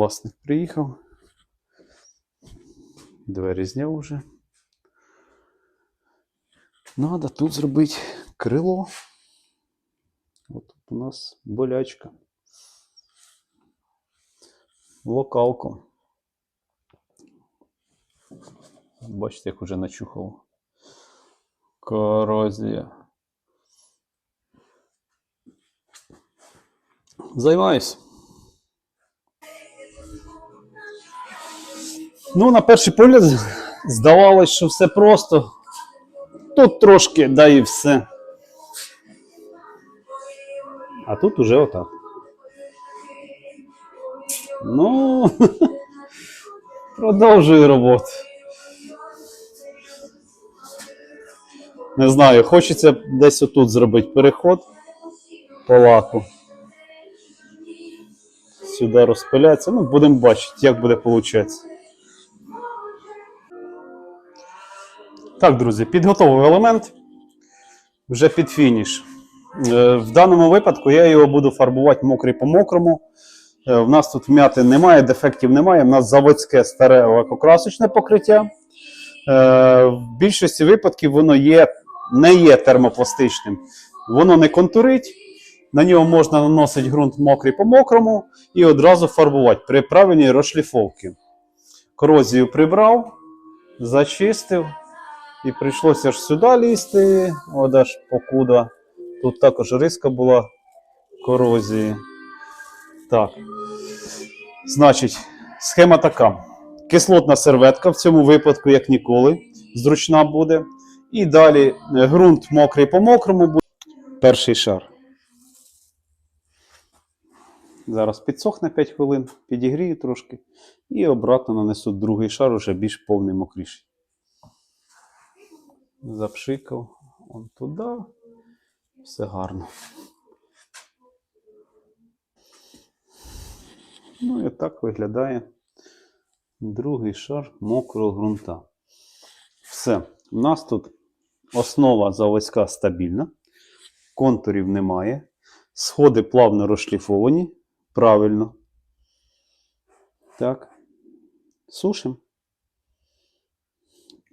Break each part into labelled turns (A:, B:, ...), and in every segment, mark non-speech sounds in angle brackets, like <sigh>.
A: власник приїхав. Двері зняв вже. Надо тут зробити крило. От тут у нас болячка. Локалку. Бачите, як уже начухав. Корозія. Займаюсь. Ну, на перший погляд здавалось, що все просто. Тут трошки, да і все. А тут уже отак. Ну, <laughs> продовжую роботу. Не знаю, хочеться десь отут зробити переход по лаку. Сюди розпиляться. Ну, будемо бачити, як буде виходити. Так, друзі, підготовив елемент вже під фініш. Е, В даному випадку я його буду фарбувати мокрий по мокрому. Е, В нас тут вмяти немає, дефектів немає. У нас заводське старе лакокрасочне покриття. Е, В більшості випадків воно є, не є термопластичним. Воно не контурить, на нього можна наносити ґрунт мокрий по мокрому і одразу фарбувати при правильній розшліфовці. Корозію прибрав, зачистив. І прийшлося ж сюди лізти, от аж покуда. Тут також риска була корозії. Так. Значить, схема така. Кислотна серветка в цьому випадку, як ніколи, зручна буде. І далі е, ґрунт мокрий по мокрому буде. Перший шар. Зараз підсохне 5 хвилин, підігрію трошки. І обратно нанесу другий шар, уже більш повний мокріший запшикав он туди. Все гарно. Ну і так виглядає другий шар мокрого ґрунта. Все. У нас тут основа заводська стабільна, контурів немає. Сходи плавно розшліфовані. Правильно. Так. Сушимо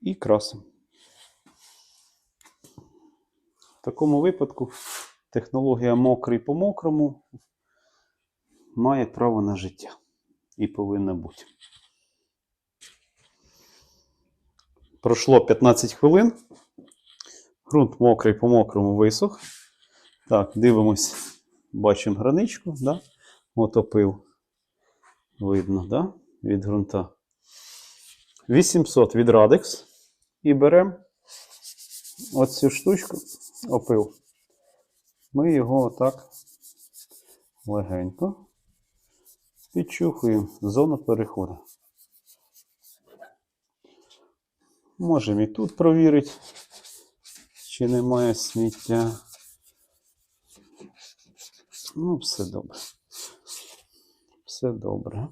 A: і красимо. В такому випадку технологія мокрий по мокрому має право на життя і повинна бути. Пройшло 15 хвилин. Грунт мокрий по мокрому висох. Так, дивимось, бачимо граничку, да? отопив. Видно, да? від ґрунта. 800 від Радекс. І беремо оцю штучку опил. Ми його отак легенько підчухуємо зону переходу. Можемо і тут провірити, чи немає сміття. Ну, все добре. Все добре.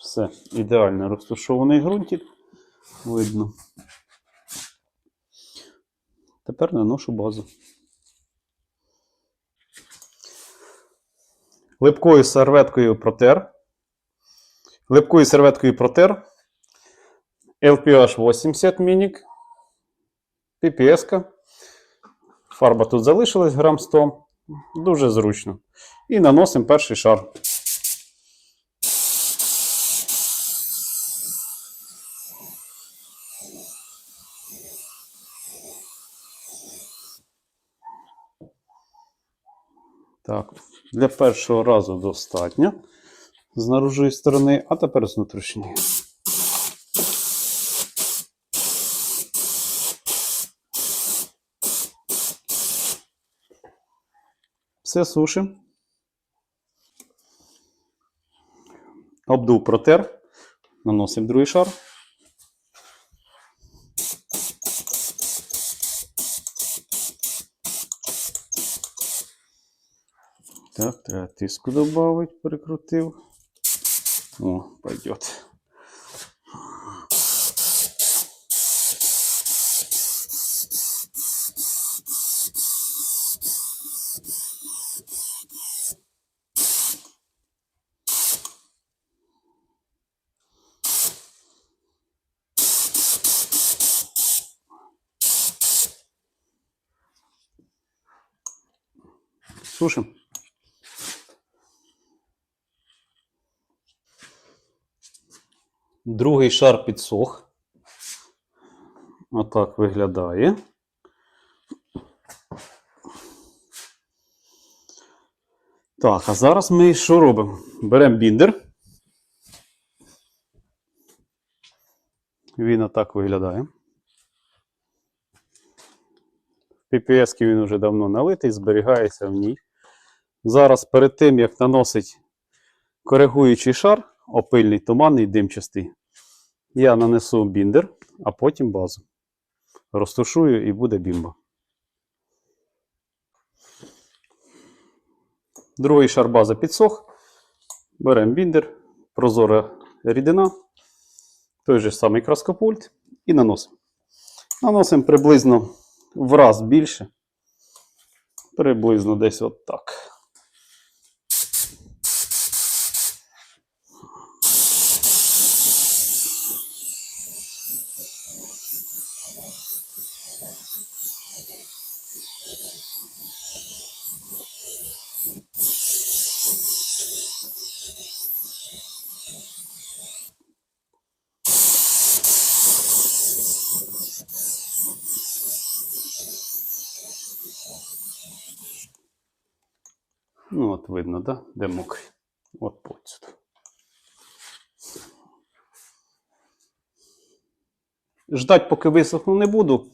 A: Все, ідеально розташований ґрунтик. Видно. Тепер наношу базу. Липкою серветкою протер. Липкою серветкою протер. LPH 80 мінік. PPS. Фарба тут залишилась грам 100. Дуже зручно. І наносимо перший шар. Так, для першого разу достатньо з наружної сторони, а тепер з внутрішньої. Все сушимо. Обдув протер. Наносимо другий шар. Так, треба тиску додати, перекрутив. О, пойдет. Слушаем. Другий шар підсох. Отак виглядає. Так, а зараз ми що робимо? Беремо біндер. Він отак виглядає. В PPS він вже давно налитий, зберігається в ній. Зараз перед тим, як наносить коригуючий шар, опильний, туманний, димчастий, я нанесу біндер, а потім базу. Розтушую і буде бімба. Другий шар бази підсох. Беремо біндер, прозора рідина, той же самий краскопульт і наносимо. Наносимо приблизно в раз більше. Приблизно десь от так. Ну, от видно, да? де мокрий. От посюди. Ждать, поки висохну, не буду.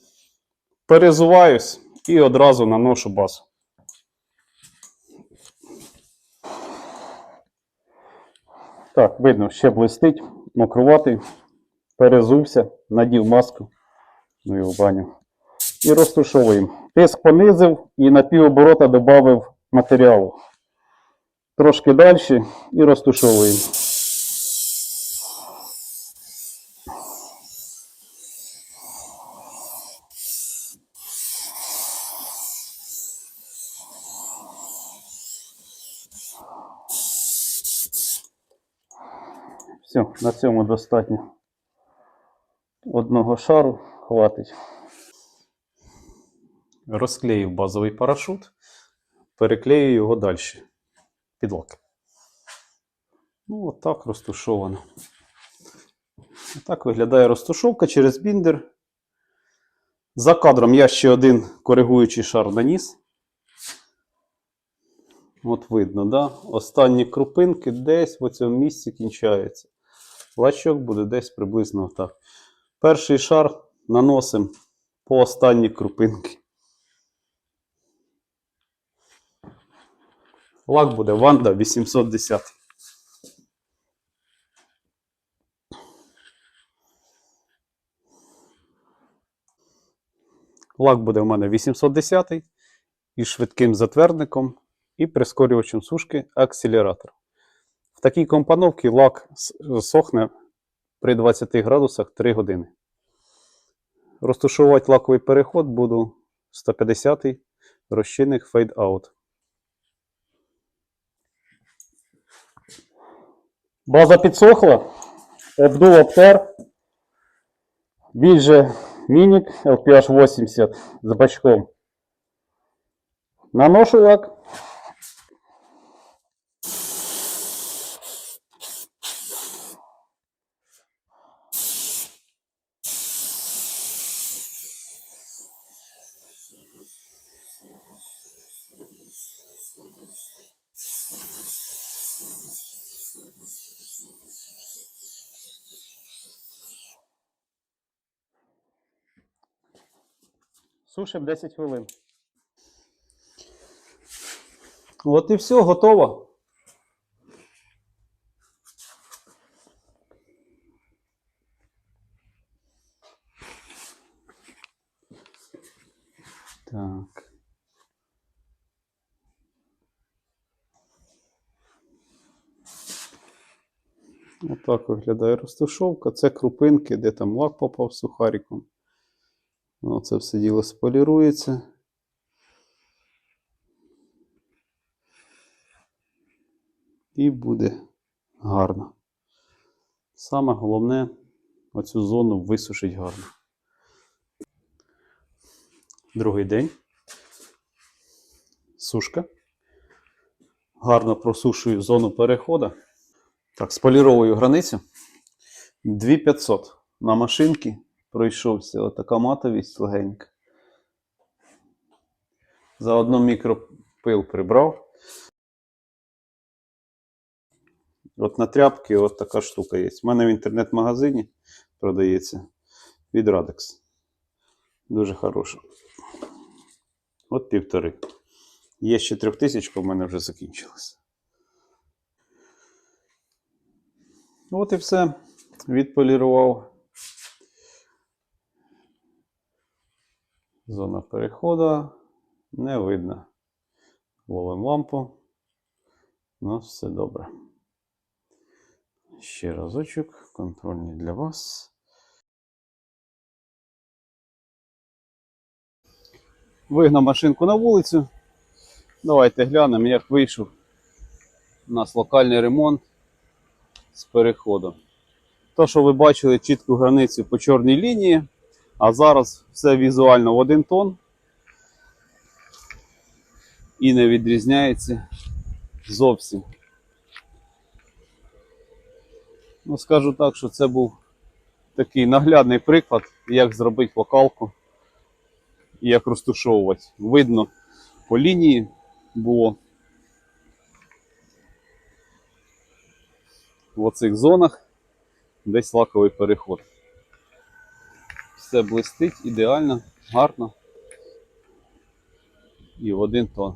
A: Перезуваюсь і одразу наношу базу. Так, видно, ще блистить, мокруватий. Перезувся, надів маску. Ну і в баню. І розтушовуємо. Тиск понизив і на півоборота додав матеріалу. Трошки далі і розтушовуємо. Все, на цьому достатньо. Одного шару хватить. Розклеїв базовий парашут, переклею його далі під лак. Ну, отак розтушовано. Отак виглядає розтушовка через біндер. За кадром я ще один коригуючий шар наніс. От видно, да? Останні крупинки десь в цьому місці кінчаються. Лачок буде десь приблизно отак. Перший шар наносимо по останні крупинки. Лак буде Ванда 810. Лак буде в мене 810 із швидким затвердником і прискорювачем сушки акселератор. В такій компоновці лак сохне при 20 градусах 3 години. Розташувати лаковий переход буду 150 розчинник Fade Out. База підсохла, обдув обтер. Він же Мінік LPH 80 з бачком. Наношу лак. Сушим 10 хвилин. От і все, готово. Так. Отак виглядає розташовка. Це крупинки, де там лак попав сухариком. Воно це все діло сполірується. І буде гарно. Саме головне оцю зону висушить гарно. Другий день. Сушка. Гарно просушую зону переходу. Так, споліровую границю. 2500 на машинці пройшовся. Отака матовість легенька. Заодно мікропил прибрав. От на тряпки от така штука є. У мене в інтернет-магазині продається від Radex. Дуже хороша. От півтори. Є ще трьохтисячка, в мене вже закінчилася. От і все. Відполірував. Зона переходу не видно. Ловимо лампу. У нас все добре. Ще разочок. Контрольний для вас. Вигнав машинку на вулицю. Давайте глянемо, як вийшов. У нас локальний ремонт з переходом. То, що ви бачили чітку границю по чорній лінії, а зараз все візуально в один тон і не відрізняється зовсім. Ну, скажу так, що це був такий наглядний приклад, як зробити локалку і як розташовувати. Видно по лінії було в оцих зонах десь лаковий переход. Все блистить ідеально, гарно і в один тон.